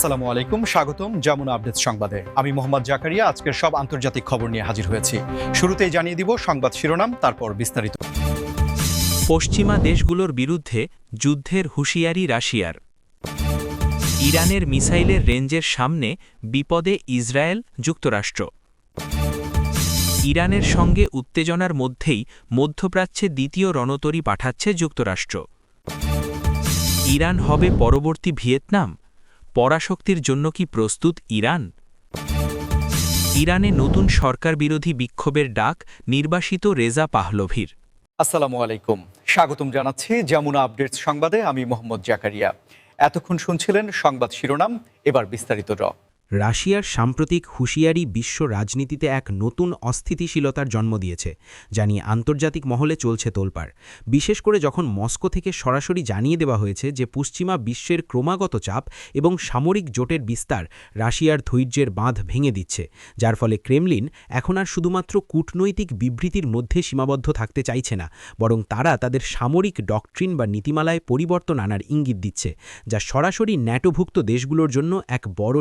আসসালামু আলাইকুম, স্বাগতম যমুনা আপডেট সংবাদে। আমি মোহাম্মদ জাকারিয়া, আজকের সব আন্তর্জাতিক খবর নিয়ে হাজির হয়েছি। শুরুতেই জানিয়ে দিব সংবাদ শিরোনাম, তারপর বিস্তারিত। পশ্চিমা দেশগুলোর বিরুদ্ধে যুদ্ধের হুঁশিয়ারি রাশিয়ার। ইরানের মিসাইলের রেঞ্জের সামনে বিপদে ইসরায়েল যুক্তরাষ্ট্র। ইরানের সঙ্গে উত্তেজনার মধ্যেই মধ্যপ্রাচ্যে দ্বিতীয় রণতরী পাঠাচ্ছে যুক্তরাষ্ট্র। ইরান হবে পরবর্তী ভিয়েতনাম পরাশক্তির জন্য কি প্রস্তুত ইরান? ইরানে নতুন সরকার বিরোধী বিক্ষোভের ডাক নির্বাসিত রেজা পাহলভির। আসসালামু আলাইকুম। স্বাগতম জানাচ্ছি যমুনা আপডেটস সংবাদে। আমি মোহাম্মদ জাকারিয়া। এতক্ষণ শুনছিলেন সংবাদ শিরোনাম, এবার বিস্তারিত র। রাশিয়ার সাম্প্রতিক হুঁশিয়ারি বিশ্ব রাজনীতিতে এক নতুন অস্থিতিশীলতার জন্ম দিয়েছে, যা নিয়ে আন্তর্জাতিক মহলে চলছে তোলপাড়। বিশেষ করে যখন মস্কো থেকে সরাসরি জানিয়ে দেওয়া হয়েছে যে পশ্চিমা বিশ্বের ক্রমাগত চাপ এবং সামরিক জোটের বিস্তার রাশিয়ার ধৈর্যের বাঁধ ভেঙে দিচ্ছে, যার ফলে ক্রেমলিন এখন আর শুধুমাত্র কূটনৈতিক বিবৃতির মধ্যে সীমাবদ্ধ থাকতে চাইছে না, বরং তারা তাদের সামরিক ডকট্রিন বা নীতিমালায় পরিবর্তন আনার ইঙ্গিত দিচ্ছে, যা সরাসরি ন্যাটোভুক্ত দেশগুলোর জন্য এক বড়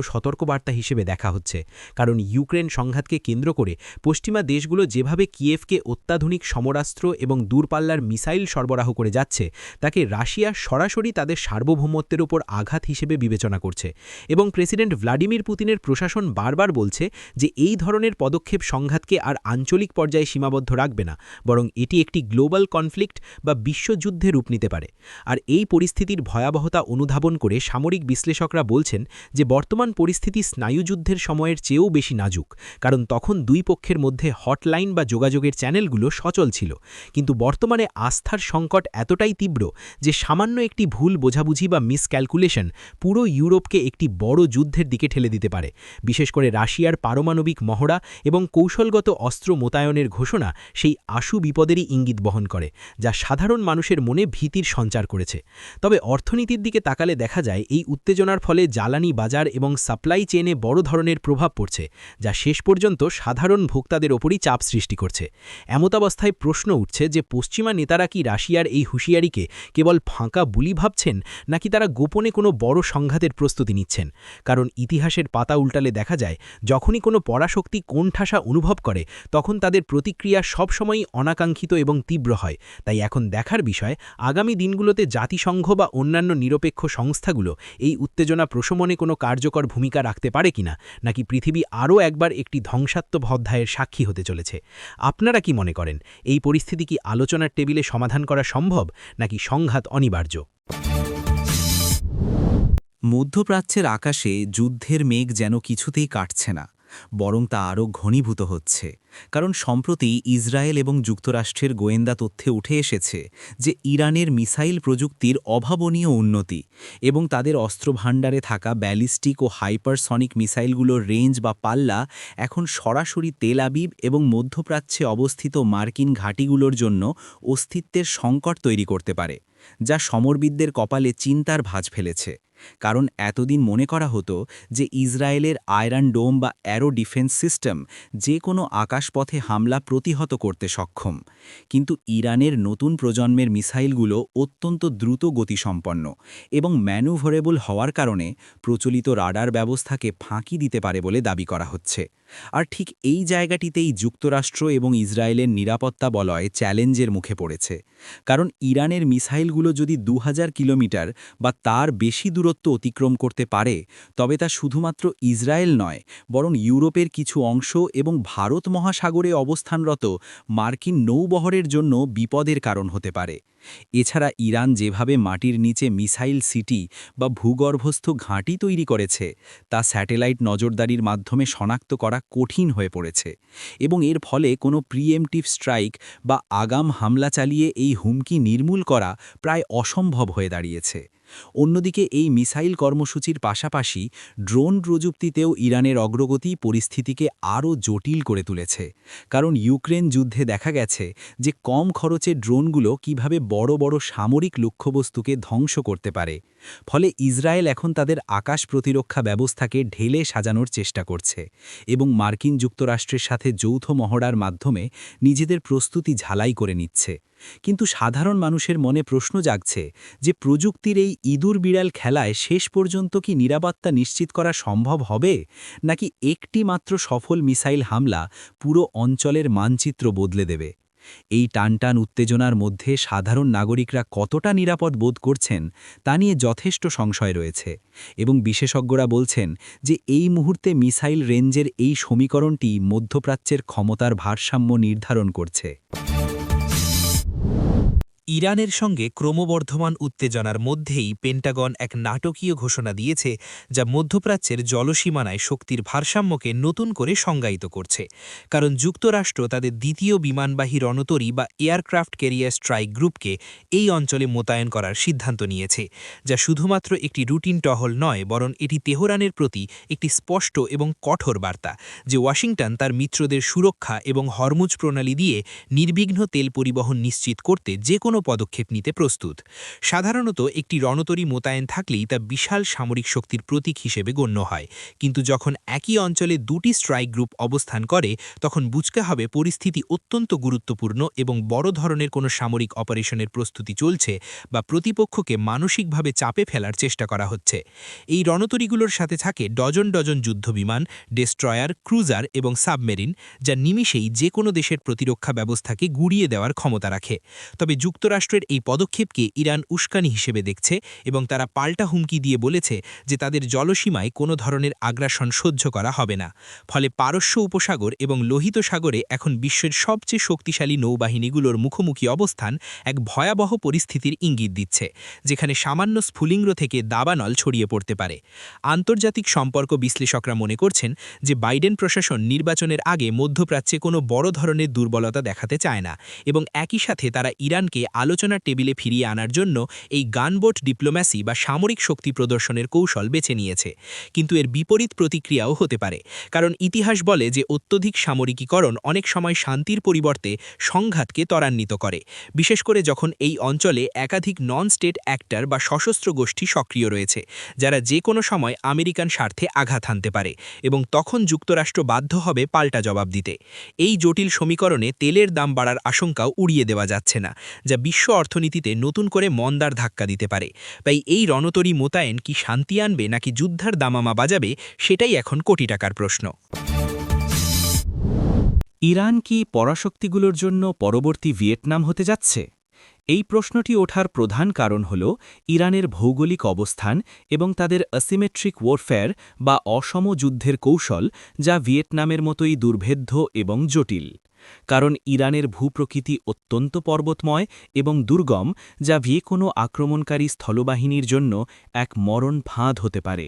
সতর্কবার্তা হিসেবে দেখা হচ্ছে। কারণ ইউক্রেন সংঘাতকে কেন্দ্র করে পশ্চিমা দেশগুলো যেভাবে কিয়েভকে অত্যাধুনিক সমরাস্ত্র এবং দূরপাল্লার মিসাইল সরবরাহ করে যাচ্ছে, তাকে রাশিয়া সরাসরি তাদের সার্বভৌমত্বের উপর আঘাত হিসেবে বিবেচনা করছে। এবং প্রেসিডেন্ট ভ্লাদিমির পুতিনের প্রশাসন বারবার বলছে যে এই ধরনের পদক্ষেপ সংঘাতকে আর আঞ্চলিক পর্যায়ে সীমাবদ্ধ রাখবে না, বরং এটি একটি গ্লোবাল কনফ্লিক্ট বা বিশ্বযুদ্ধে রূপ নিতে পারে। আর এই পরিস্থিতির ভয়াবহতা অনুধাবন করে সামরিক বিশ্লেষকরা বলছেন যে বর্তমান পরিস্থিতি স্নায়ুযুদ্ধের সময়ের চেয়েও বেশি নাজুক, কারণ তখন দুই পক্ষের মধ্যে হটলাইন বা যোগাযোগের চ্যানেলগুলো সচল ছিল। কিন্তু বর্তমানে আস্থার সংকট এতটাই তীব্র যে সামান্য একটি ভুল বোঝাবুঝি বা মিসক্যালকুলেশন পুরো ইউরোপকে একটি বড় যুদ্ধের দিকে ঠেলে দিতে পারে। বিশেষ করে রাশিয়ার পারমাণবিক মহড়া এবং কৌশলগত অস্ত্র মোতায়নের ঘোষণা সেই আশু বিপদেরই ইঙ্গিত বহন করে, যা সাধারণ মানুষের মনে ভীতির সঞ্চার করেছে। তবে অর্থনীতির দিকে তাকালে দেখা যায়, এই উত্তেজনার ফলে জ্বালানি বাজার এবং সাপ্লাই চেনে বড় ধরনের প্রভাব পড়ছে, যা শেষ পর্যন্ত সাধারণ ভোক্তাদের ওপরই চাপ সৃষ্টি করছে। এমতাবস্থায় প্রশ্ন উঠছে যে, পশ্চিমা নেতারা কি রাশিয়ার এই হুঁশিয়ারিকে কেবল ফাঁকা বুলি ভাবছেন, নাকি তারা গোপনে কোনো বড় সংঘাতের প্রস্তুতি নিচ্ছেন? কারণ ইতিহাসের পাতা উল্টালে দেখা যায়, যখনই কোনো পরাশক্তি কোণঠাসা অনুভব করে, তখন তাদের প্রতিক্রিয়া সবসময়ই অনাকাঙ্ক্ষিত এবং তীব্র হয়। তাই এখন দেখার বিষয়, আগামী দিনগুলোতে জাতিসংঘ বা অন্যান্য নিরপেক্ষ সংস্থাগুলো এই উত্তেজনা প্রশমনে কোনো কার্যকর ভূমিকা রাখতে পারে কিনা, নাকি পৃথিবী আরও একবার একটি ধ্বংসাত্মক অধ্যায়ের সাক্ষী হতে চলেছে? আপনারা কি মনে করেন, এই পরিস্থিতি কি আলোচনার টেবিলে সমাধান করা সম্ভব, নাকি সংঘাত অনিবার্য? মধ্যপ্রাচ্যের আকাশে যুদ্ধের মেঘ যেন কিছুতেই কাটছে না। বরং তা আরও ঘনীভূত হচ্ছে। কারণ সম্প্রতি ইসরায়েল এবং যুক্তরাষ্ট্রের গোয়েন্দা তথ্যে উঠে এসেছে যে ইরানের মিসাইল প্রযুক্তির অভাবনীয় উন্নতি এবং তাদের অস্ত্রভাণ্ডারে থাকা ব্যালিস্টিক ও হাইপারসনিক মিসাইলগুলোর রেঞ্জ বা পাল্লা এখন সরাসরি তেল আবিব এবং মধ্যপ্রাচ্যে অবস্থিত মার্কিন ঘাঁটিগুলোর জন্য অস্তিত্বের সংকট তৈরি করতে পারে, যা সমরবিদদের কপালে চিন্তার ভাঁজ ফেলেছে। কারণ এতদিন মনে করা হতো যে ইসরায়েলের আয়রন ডোম বা অ্যারো ডিফেন্স সিস্টেম যে কোনো আকাশপথে হামলা প্রতিহত করতে সক্ষম। কিন্তু ইরানের নতুন প্রজন্মের মিসাইলগুলো অত্যন্ত দ্রুত গতিসম্পন্ন এবং ম্যানুভরেবল হওয়ার কারণে প্রচলিত রাডার ব্যবস্থাকে ফাঁকি দিতে পারে বলে দাবি করা হচ্ছে। আর ঠিক এই জায়গাটিতেই যুক্তরাষ্ট্র এবং ইসরায়েলের নিরাপত্তা বলয় চ্যালেঞ্জের মুখে পড়েছে। কারণ ইরানের মিসাইলগুলো যদি দু হাজার কিলোমিটার বা তার বেশি দূরত্ব অতিক্রম করতে পারে, তবে তা শুধুমাত্র ইসরায়েল নয়, বরং ইউরোপের কিছু অংশ এবং ভারত মহাসাগরে অবস্থানরত মার্কিন নৌবহরের জন্য বিপদের কারণ হতে পারে। এছাড়া ইরান যেভাবে মাটির নিচে মিসাইল সিটি বা ভূগর্ভস্থ ঘাঁটি তৈরি করেছে, তা স্যাটেলাইট নজরদারির মাধ্যমে শনাক্ত করা কঠিন হয়ে পড়েছে এবং এর ফলে কোনো প্রিএমটিভ স্ট্রাইক বা আগাম হামলা চালিয়ে এই হুমকি নির্মূল করা প্রায় অসম্ভব হয়ে দাঁড়িয়েছে। অন্যদিকে এই মিসাইল কর্মসূচির পাশাপাশি ড্রোন প্রযুক্তিতেও ইরানের অগ্রগতি পরিস্থিতিকে আরও জটিল করে তুলেছে। কারণ ইউক্রেন যুদ্ধে দেখা গেছে যে কম খরচে ড্রোনগুলো কীভাবে বড় বড় সামরিক লক্ষ্যবস্তুকে ধ্বংস করতে পারে। ফলে ইসরায়েল এখন তাদের আকাশ প্রতিরক্ষা ব্যবস্থাকে ঢেলে সাজানোর চেষ্টা করছে এবং মার্কিন যুক্তরাষ্ট্রের সাথে যৌথ মহড়ার মাধ্যমে নিজেদের প্রস্তুতি ঝালাই করে নিচ্ছে। কিন্তু সাধারণ মানুষের মনে প্রশ্ন জাগছে যে প্রযুক্তির এই ইঁদুর বিড়াল খেলায় শেষ পর্যন্ত কি নিরাপত্তা নিশ্চিত করা সম্ভব হবে? নাকি একটি মাত্র সফল মিসাইল হামলা পুরো অঞ্চলের মানচিত্র বদলে দেবে? এই টানটান উত্তেজনার মধ্যে সাধারণ নাগরিকরা কতটা নিরাপদ বোধ করছেন তা নিয়ে যথেষ্ট সংশয় রয়েছে এবং বিশেষজ্ঞরা বলছেন যে এই মুহূর্তে মিসাইল রেঞ্জের এই সমীকরণটি মধ্যপ্রাচ্যের ক্ষমতার ভারসাম্য নির্ধারণ করছে। ইরানের সঙ্গে ক্রমবর্ধমান উত্তেজনার মধ্যেই পেন্টাগন এক নাটকীয় ঘোষণা দিয়েছে, যা মধ্যপ্রাচ্যের জলসীমানায় শক্তির ভারসাম্যকে নতুন করে সংজ্ঞায়িত করছে। কারণ যুক্তরাষ্ট্র তাদের দ্বিতীয় বিমানবাহী রণতরী বা এয়ারক্রাফট ক্যারিয়ার স্ট্রাইক গ্রুপকে এই অঞ্চলে মোতায়েন করার সিদ্ধান্ত নিয়েছে, যা শুধুমাত্র একটি রুটিন টহল নয়, বরং এটি তেহরানের প্রতি একটি স্পষ্ট এবং কঠোর বার্তা, যে ওয়াশিংটন তার মিত্রদের সুরক্ষা এবং হরমুজ প্রণালী দিয়ে নির্বিঘ্ন তেল পরিবহন নিশ্চিত করতে যে কোনো পদক্ষেপ নিতে প্রস্তুত। সাধারণত একটি রণতরী মোতায়েন থাকলেই তা বিশাল সামরিক শক্তির প্রতীক হিসেবে গণ্য হয়। কিন্তু যখন একই অঞ্চলে দুটি স্ট্রাইক গ্রুপ অবস্থান করে, তখন বুঝতে হবে পরিস্থিতি অত্যন্ত গুরুত্বপূর্ণ এবং বড় ধরনের কোনো সামরিক অপারেশনের প্রস্তুতি চলছে বা প্রতিপক্ষকে মানসিকভাবে চাপে ফেলার চেষ্টা করা হচ্ছে। এই রণতরীগুলোর সাথে থাকে ডজন ডজন যুদ্ধবিমান, ডেস্ট্রয়ার, ক্রুজার এবং সাবমেরিন, যা নিমিষেই যে কোনো দেশের প্রতিরক্ষা ব্যবস্থাকে গুড়িয়ে দেওয়ার ক্ষমতা রাখে। তবে যুক্তরাষ্ট্রের এই পদক্ষেপকে ইরান উস্কানি হিসেবে দেখছে এবং তারা পাল্টা হুমকি দিয়ে বলেছে যে তাদের জলসীমায় কোনো ধরনের আগ্রাসন সহ্য করা হবে না। ফলে পারস্য উপসাগর এবং লোহিত সাগরে এখন বিশ্বের সবচেয়ে শক্তিশালী নৌবাহিনীগুলোর মুখোমুখি অবস্থান এক ভয়াবহ পরিস্থিতির ইঙ্গিত দিচ্ছে, যেখানে সামান্য স্ফুলিঙ্গ থেকে দাবানল ছড়িয়ে পড়তে পারে। আন্তর্জাতিক সম্পর্ক বিশ্লেষকরা মনে করছেন যে বাইডেন প্রশাসন নির্বাচনের আগে মধ্যপ্রাচ্যে কোনো বড় ধরনের দুর্বলতা দেখাতে চায় না এবং একই সাথে তারা ইরানকে আলোচনার টেবিলে ফিরিয়ে আনার জন্য এই গানবোট ডিপ্লোম্যাসি বা সামরিক শক্তি প্রদর্শনের কৌশল বেছে নিয়েছে। কিন্তু এর বিপরীত প্রতিক্রিয়াও হতে পারে, কারণ ইতিহাস বলে যে অত্যধিক সামরিকীকরণ অনেক সময় শান্তির পরিবর্তে সংঘাতকে ত্বরান্বিত করে, বিশেষ করে যখন এই অঞ্চলে একাধিক নন স্টেট অ্যাক্টর বা সশস্ত্র গোষ্ঠী সক্রিয় রয়েছে, যারা যে কোনো সময় আমেরিকান স্বার্থে আঘাত হানতে পারে এবং তখন যুক্তরাষ্ট্র বাধ্য হবে পাল্টা জবাব দিতে। এই জটিল সমীকরণে তেলের দাম বাড়ার আশঙ্কাও উড়িয়ে দেওয়া যাচ্ছে না, যা বিশ্ব অর্থনীতিতে নতুন করে মন্দার ধাক্কা দিতে পারে। তাই এই রণতরী মোতায়েন কি শান্তি আনবে নাকি যুদ্ধার দামামা বাজাবে, সেটাই এখন কোটি টাকার প্রশ্ন। ইরান কি পরাশক্তিগুলোর জন্য পরবর্তী ভিয়েতনাম হতে যাচ্ছে? এই প্রশ্নটি ওঠার প্রধান কারণ হল ইরানের ভৌগোলিক অবস্থান এবং তাদের অ্যাসিমেট্রিক ওয়ারফেয়ার বা অসম যুদ্ধের কৌশল, যা ভিয়েতনামের মতোই দুর্ভেদ্য এবং জটিল। কারণ ইরানের ভূপ্রকৃতি অত্যন্ত পর্বতময় এবং দুর্গম, যা যে কোনো আক্রমণকারী স্থলবাহিনীর জন্য এক মরণ ফাঁদ হতে পারে।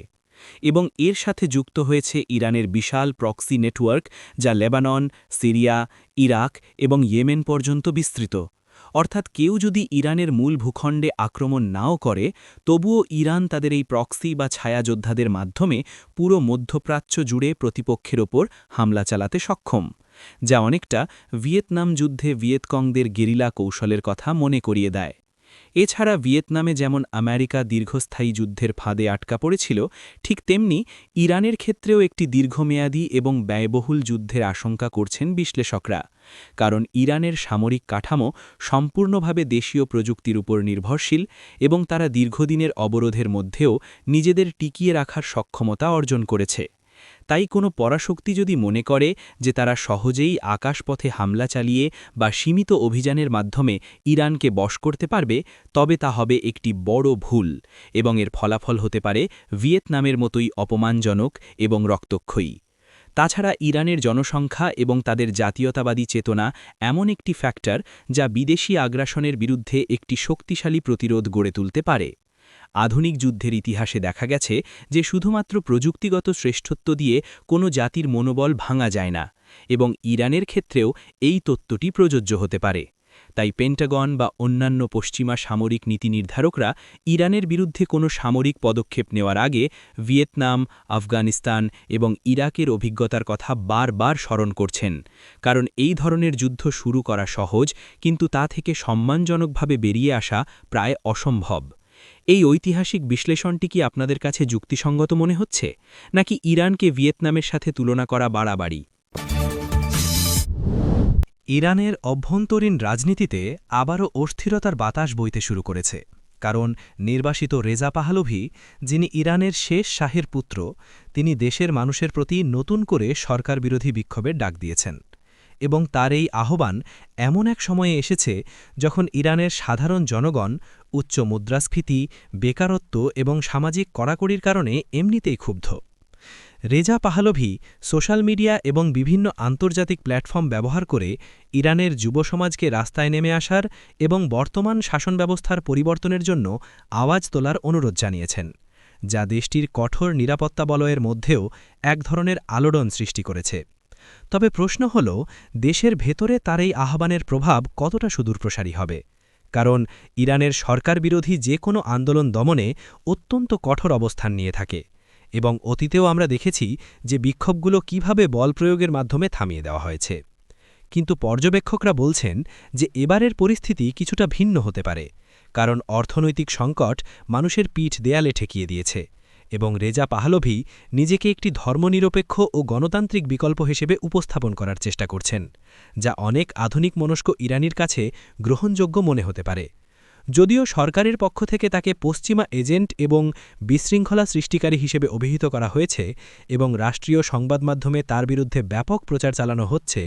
এবং এর সাথে যুক্ত হয়েছে ইরানের বিশাল প্রক্সি নেটওয়ার্ক, যা লেবানন, সিরিয়া, ইরাক এবং ইয়েমেন পর্যন্ত বিস্তৃত। অর্থাৎ কেউ যদি ইরানের মূল ভূখণ্ডে আক্রমণ নাও করে, তবুও ইরান তাদের এই প্রক্সি বা ছায়াযোদ্ধাদের মাধ্যমে পুরো মধ্যপ্রাচ্য জুড়ে প্রতিপক্ষের ওপর হামলা চালাতে সক্ষম। যা অনেকটা ভিয়েতনাম যুদ্ধে ভিয়েতকংদের গেরিলা কৌশলের কথা মনে করিয়ে দেয়। এছাড়া ভিয়েতনামে যেমন আমেরিকা দীর্ঘস্থায়ী যুদ্ধের ফাঁদে আটকা পড়েছিল, ঠিক তেমনি ইরানের ক্ষেত্রেও একটি দীর্ঘমেয়াদী এবং ব্যয়বহুল যুদ্ধের আশঙ্কা করছেন বিশ্লেষকরা, কারণ ইরানের সামরিক কাঠামো সম্পূর্ণভাবে দেশীয় প্রযুক্তির উপর নির্ভরশীল এবং তারা দীর্ঘদিনের অবরোধের মধ্যেও নিজেদের টিকিয়ে রাখার সক্ষমতা অর্জন করেছে। তাই কোনো পরাশক্তি যদি মনে করে যে তারা সহজেই আকাশপথে হামলা চালিয়ে বা সীমিত অভিযানের মাধ্যমে ইরানকে বশ করতে পারবে, তবে তা হবে একটি বড় ভুল এবং এর ফলাফল হতে পারে ভিয়েতনামের মতোই অপমানজনক এবং রক্তক্ষয়ী। তাছাড়া ইরানের জনসংখ্যা এবং তাদের জাতীয়তাবাদী চেতনা এমন একটি ফ্যাক্টর যা বিদেশি আগ্রাসনের বিরুদ্ধে একটি শক্তিশালী প্রতিরোধ গড়ে তুলতে পারে। আধুনিক যুদ্ধের ইতিহাসে দেখা গেছে যে শুধুমাত্র প্রযুক্তিগত শ্রেষ্ঠত্ব দিয়ে কোনো জাতির মনোবল ভাঙা যায় না এবং ইরানের ক্ষেত্রেও এই তত্ত্বটি প্রযোজ্য হতে পারে। তাই পেন্টাগন বা অন্যান্য পশ্চিমা সামরিক নীতি নির্ধারকরা ইরানের বিরুদ্ধে কোনো সামরিক পদক্ষেপ নেওয়ার আগে ভিয়েতনাম, আফগানিস্তান এবং ইরাকের অভিজ্ঞতার কথা বারবার স্মরণ করছেন। কারণ এই ধরনের যুদ্ধ শুরু করা সহজ, কিন্তু তা থেকে সম্মানজনকভাবে বেরিয়ে আসা প্রায় অসম্ভব। এই ঐতিহাসিক বিশ্লেষণটি কি আপনাদের কাছে যুক্তিসঙ্গত মনে হচ্ছে, নাকি ইরানকে ভিয়েতনামের সাথে তুলনা করা বাড়াবাড়ি? ইরানের অভ্যন্তরীণ রাজনীতিতে আবারও অস্থিরতার বাতাস বইতে শুরু করেছে, কারণ নির্বাসিত রেজা পাহালভি, যিনি ইরানের শেষ শাহের পুত্র, তিনি দেশের মানুষের প্রতি নতুন করে সরকার বিরোধী বিক্ষোভের ডাক দিয়েছেন। এবং তার এই আহ্বান এমন এক সময়ে এসেছে যখন ইরানের সাধারণ জনগণ উচ্চ মুদ্রাস্ফীতি, বেকারত্ব এবং সামাজিক কড়াকড়ির কারণে এমনিতেই ক্ষুব্ধ। রেজা পাহালভি সোশ্যাল মিডিয়া এবং বিভিন্ন আন্তর্জাতিক প্ল্যাটফর্ম ব্যবহার করে ইরানের যুব সমাজকে রাস্তায় নেমে আসার এবং বর্তমান শাসন ব্যবস্থার পরিবর্তনের জন্য আওয়াজ তোলার অনুরোধ জানিয়েছেন, যা দেশটির কঠোর নিরাপত্তা বলয়ের মধ্যেও এক ধরনের আলোড়ন সৃষ্টি করেছে। তবে প্রশ্ন হল, দেশের ভেতরে তার এই আহ্বানের প্রভাব কতটা সুদূরপ্রসারী হবে? কারণ ইরানের সরকার বিরোধী যে কোনো আন্দোলন দমনে অত্যন্ত কঠোর অবস্থান নিয়ে থাকে এবং অতীতেও আমরা দেখেছি যে বিক্ষোভগুলো কীভাবে বল প্রয়োগের মাধ্যমে থামিয়ে দেওয়া হয়েছে। কিন্তু পর্যবেক্ষকরা বলছেন যে এবারের পরিস্থিতি কিছুটা ভিন্ন হতে পারে, কারণ অর্থনৈতিক সংকট মানুষের পিঠ দেয়ালে ঠেকিয়ে দিয়েছে। এবং রেজা পাহালভি নিজেকে একটি ধর্মনিরপেক্ষ ও গণতান্ত্রিক বিকল্প হিসেবে উপস্থাপন করার চেষ্টা করছেন, যা অনেক আধুনিক মনস্ক ইরানির কাছে গ্রহণযোগ্য মনে হতে পারে। যদিও সরকারের পক্ষ থেকে তাকে পশ্চিমা এজেন্ট এবং বিশৃঙ্খলা সৃষ্টিকারী হিসেবে অভিহিত করা হয়েছে এবং রাষ্ট্রীয় সংবাদ মাধ্যমে তার বিরুদ্ধে ব্যাপক প্রচার চালানো হচ্ছে,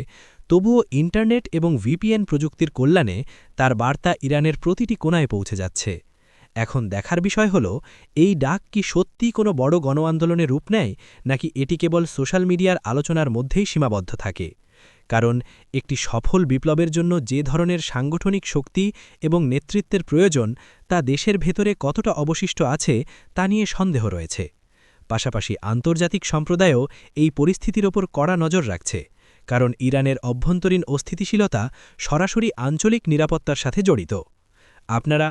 তবুও ইন্টারনেট এবং ভিপিএন প্রযুক্তির কল্যাণে তার বার্তা ইরানের প্রতিটি কোনায় পৌঁছে যাচ্ছে। এখন দেখার বিষয় হল, এই ডাক কি সত্যিই কোনো বড় গণ আন্দোলনে রূপ নেয়, নাকি এটি কেবল সোশ্যাল মিডিয়ার আলোচনার মধ্যেই সীমাবদ্ধ থাকে? কারণ একটি সফল বিপ্লবের জন্য যে ধরনের সাংগঠনিক শক্তি এবং নেতৃত্বের প্রয়োজন, তা দেশের ভেতরে কতটা অবশিষ্ট আছে, তা নিয়ে সন্দেহ রয়েছে। পাশাপাশি আন্তর্জাতিক সম্প্রদায়ও এই পরিস্থিতির ওপর কড়া নজর রাখছে, কারণ ইরানের অভ্যন্তরীণ অস্থিতিশীলতা সরাসরি আঞ্চলিক নিরাপত্তার সাথে জড়িত। আপনারা